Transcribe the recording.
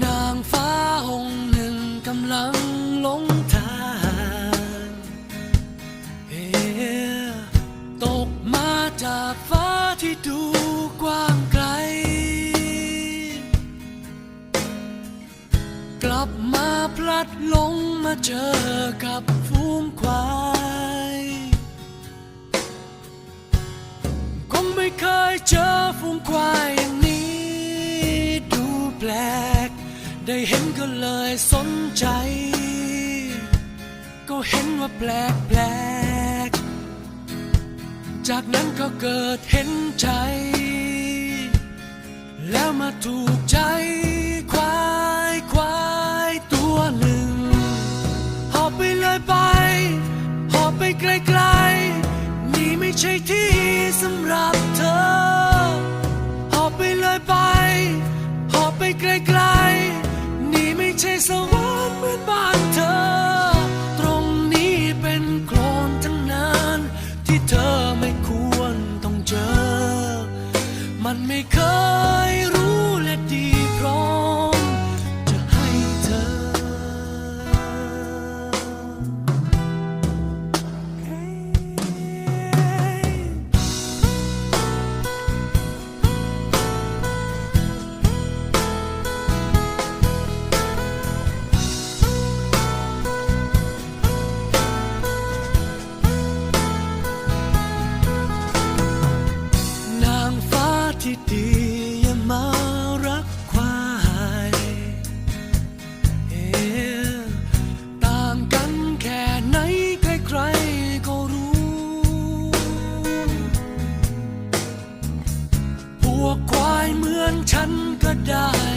นางฟ้าองค์หนึ่งกำลังหลงทางเตกมาจากฟ้าที่ดูกว้างไกล กลับมาพลัดหลงมาเจอกับฝูงควายคงไม่เคยเจอฝูงควายอย่างนี้ดูแปลก ได้เห็นก็เลยสนใจ ก็เห็นว่าแปลกแปลก จากนั้นก็เกิดเห็นใจ แล้วมาถูกใจ Let me come. die.